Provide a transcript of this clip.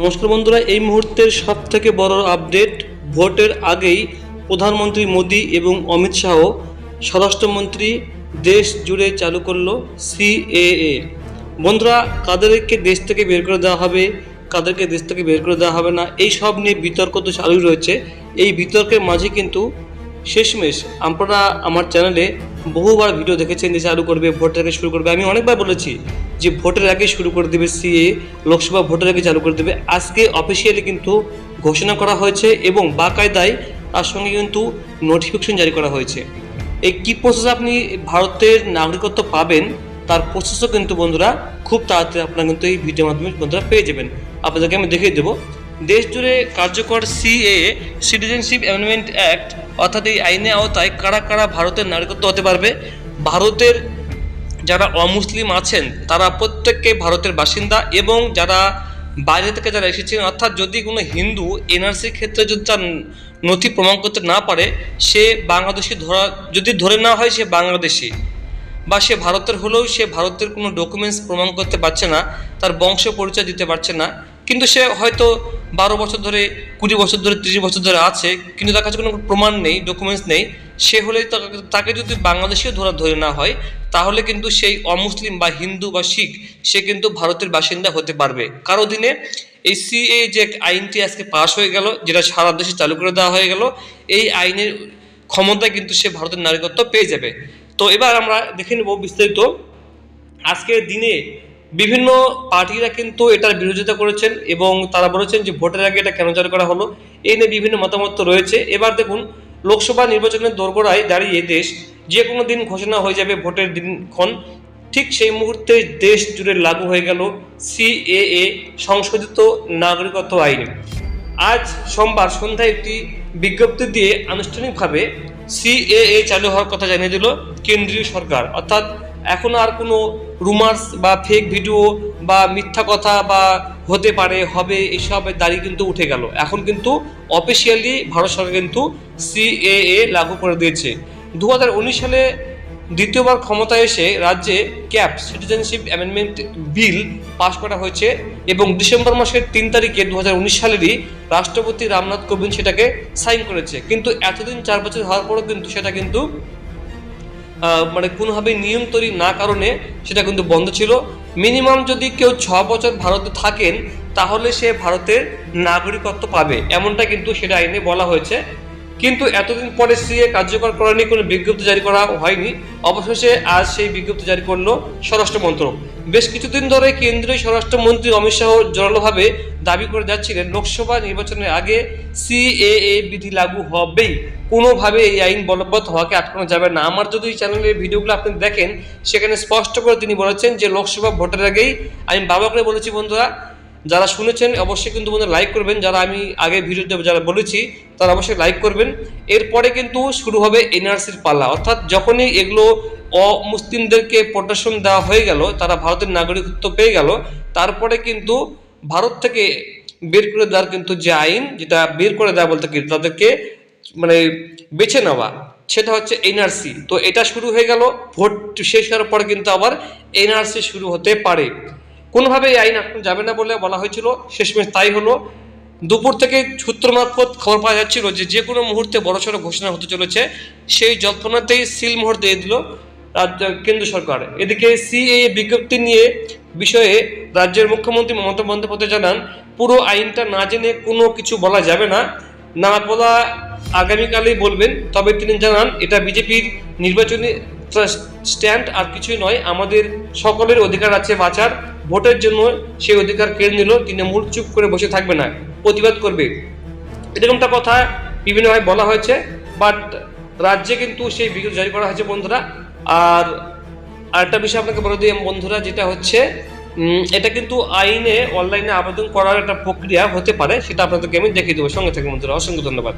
নমস্কার বন্ধুরা, এই মুহূর্তের সব থেকে বড় আপডেট, ভোটের আগেই প্রধানমন্ত্রী মোদী এবং অমিত শাহ স্বরাষ্ট্রমন্ত্রী দেশ জুড়ে চালু করল সিএএ। বন্ধুরা, কাদেরকে দেশ থেকে বের করে দেওয়া হবে, কাদেরকে দেশ থেকে বের করে দেওয়া হবে না, এই সব নিয়ে বিতর্ক তো চালুই রয়েছে। এই বিতর্কের মাঝে কিন্তু শেষমেশ আপনারা আমার চ্যানেলে বহুবার ভিডিও দেখেছেন যে চালু করবে ভোটের আগে শুরু করবে। আমি অনেকবার বলেছি যে ভোটের আগে শুরু করে দেবে সিএ, লোকসভা ভোটের আগে চালু করে দেবে। আজকে অফিসিয়ালি কিন্তু ঘোষণা করা হয়েছে এবং বাকায়দায় তার সঙ্গে কিন্তু নোটিফিকেশন জারি করা হয়েছে। এই কী প্রসেস আপনি ভারতের নাগরিকত্ব পাবেন, তার প্রসেসও কিন্তু বন্ধুরা খুব তাড়াতাড়ি আপনারা কিন্তু এই ভিডিওর মাধ্যমে বন্ধুরা পেয়ে যাবেন। আপনাদেরকে আমি দেখিয়ে দেবো। দেশ জুড়ে কার্যকর সিএ সিটিজেনশিপ অ্যামেন্ডমেন্ট অ্যাক্ট অর্থাৎ এই আইনের আওতায় কারা কারা ভারতের নাগরিকত্ব হতে পারবে? ভারতের যারা অমুসলিম আছেন, তারা প্রত্যেককে ভারতের বাসিন্দা এবং যারা বাইরে থেকে যারা এসেছেন, অর্থাৎ যদি কোনো হিন্দু এনআরসির ক্ষেত্রে যদি তার নথি প্রমাণ করতে না পারে, সে বাংলাদেশি ধরা, যদি ধরে না হয় সে বাংলাদেশি বা সে ভারতের হলেও সে ভারতের কোনো ডকুমেন্টস প্রমাণ করতে পারছে না, তার বংশ পরিচয় দিতে পারছে না কিন্তু সে হয়তো বারো বছর ধরে, কুড়ি বছর ধরে, তিরিশ বছর ধরে আছে, কিন্তু তার কাছে কোনো প্রমাণ নেই ডকুমেন্টস নেই। সে হলে তাকে- যদি বাংলাদেশেও ধরা ধরে না হয়, তাহলে কিন্তু সেই অমুসলিম বা হিন্দু বা শিখ, সে কিন্তু ভারতের বাসিন্দা হতে পারবে। কারও দিনে এই সিএ যে আইনটি আজকে পাশ হয়ে গেল, যেটা সারা দেশে চালু করে দেওয়া হয়ে গেল, এই আইনের ক্ষমতায় কিন্তু সে ভারতের নাগরিকত্ব পেয়ে যাবে। তো এবার আমরা দেখে নেব বিস্তারিত। আজকের দিনে বিভিন্ন পার্টিরা কিন্তু এটার বিরোধিতা করেছেন এবং তারা বলেছেন যে ভোটের আগে এটা কেন জারি করা হলো, এই নিয়ে বিভিন্ন মতামত রয়েছে। এবার দেখুন, লোকসভা নির্বাচনের দোরগোড়ায় দাঁড়িয়ে দেশ যে কোনো দিন ঘোষণা হয়ে যাবে ভোটের দিনক্ষণ। ঠিক সেই মুহূর্তে দেশ জুড়ে লাগু হয়ে গেল সিএএ সংশোধিত নাগরিকত্ব আইন। আজ সোমবার সন্ধ্যায় একটি বিজ্ঞপ্তি দিয়ে আনুষ্ঠানিকভাবে সিএএ চালু হওয়ার কথা জানিয়ে দিল কেন্দ্রীয় সরকার। অর্থাৎ এখন আর কোনো রুমার্স বা ফেক ভিডিও বা মিথ্যা কথা বা হতে পারে, হবে এইসবের দাঁড়িয়ে কিন্তু উঠে গেল। এখন কিন্তু অফিসিয়ালি ভারত সরকার কিন্তু সিএএ লাগু করে দিয়েছে। দু হাজার উনিশ সালে দ্বিতীয়বার ক্ষমতায় এসে রাজ্যে CAB citizenship amendment bill pass করা হয়েছে এবং ডিসেম্বর মাসের তিন তারিখে দু হাজার উনিশ সালেরই রাষ্ট্রপতি রামনাথ কোবিন্দ সেটাকে সাইন করেছে। কিন্তু এতদিন চার বছর হওয়ার পরও কিন্তু সেটা কিন্তু মানে কোনোভাবে নিয়ম তৈরি না কারণে সেটা কিন্তু বন্ধ ছিল। মিনিমাম যদি কেউ ছ বছর ভারতে থাকেন, তাহলে সে ভারতের নাগরিকত্ব পাবে, এমনটা কিন্তু সেটা আইনে বলা হয়েছে। কিন্তু এতদিন পরে সিএ কার্যকর করা নিয়ে কোনো বিজ্ঞপ্তি জারি করা হয়নি। অবশেষে আজ সেই বিজ্ঞপ্তি জারি করল স্বরাষ্ট্র মন্ত্রক। বেশ কিছুদিন ধরে কেন্দ্রীয় স্বরাষ্ট্রমন্ত্রী অমিত শাহ জোরালোভাবে দাবি করে যাচ্ছিলেন, লোকসভা নির্বাচনের আগে সিএএ বিধি লাগু হবেই। কোনোভাবে এই আইন বলবৎ হওয়াকে আটকানো যাবে না। আমার যদি চ্যানেলের ভিডিওগুলো আপনি দেখেন, সেখানে স্পষ্ট করে তিনি বলেছেন যে লোকসভা ভোটের আগেই আমি বাবা করে বলেছি, বন্ধুরা যারা শুনেছেন, অবশ্যই কিন্তু বন্ধুরা লাইক করবেন। যারা আমি আগে ভিডিওতে যারা বলেছি, তারা অবশ্যই লাইক করবেন। এরপরে কিন্তু শুরু হবে এনআরসির পাল্লা অর্থাৎ যখনই এগুলো অমুসলিমদেরকে প্রোটেকশন দেওয়া হয়ে গেল, তারা ভারতের নাগরিকত্ব পেয়ে গেল, তারপরে কিন্তু ভারত থেকে বের করে দেওয়ার কিন্তু যে আইন, যেটা বের করে দেওয়া বলতে কি, তাদেরকে মানে বেছে নেওয়া, সেটা হচ্ছে এনআরসি তো এটা শুরু হয়ে গেল, ভোট শেষ হওয়ার পরে কিন্তু আবার এনআরসি শুরু হতে পারে। কোনোভাবে এই আইন এখন যাবে না বলে বলা হয়েছিল। শেষমেশ তাই হলো। দুপুর থেকে সূত্র মারফত খবর পাওয়া যাচ্ছিল যে যে কোনো মুহূর্তে বড়সড় ঘোষণা হতে চলেছে। সেই জল্পনাতেই সিল মোহর দিয়ে দিল রাজ্য, কেন্দ্র সরকার। এদিকে সিএ বিজ্ঞপ্তি নিয়ে বিষয়ে রাজ্যের মুখ্যমন্ত্রী মমতা বন্দ্যোপাধ্যায় জানান, পুরো আইনটা না জেনে কোনো কিছু বলা যাবে না। না বলা আগামীকালেই বলবেন, তবে তিনি জানান, এটা বিজেপির নির্বাচনী স্ট্যান্ড আর কিছুই নয়, আমাদের সকলের অধিকার আছে বাঁচার। ভোটের জন্য সেই অধিকার কেড়ে নিল, তিনি মূল চুপ করে বসে থাকবে না, প্রতিবাদ করবে। এরকমটা কথা বিভিন্নভাবে বলা হয়েছে বাট রাজ্যে কিন্তু সেই বিজ্ঞপ্তি জারি করা হয়েছে বন্ধুরা। আর আরেকটা বিষয় আপনাকে বলে দিই, বন্ধুরা, যেটা হচ্ছে এটা কিন্তু আইনে, অনলাইনে আবেদন করার একটা প্রক্রিয়া হতে পারে, সেটা আপনাদেরকে আমি দেখিয়ে দেবো। সঙ্গে থেকে বন্ধুরা, অসংখ্য ধন্যবাদ।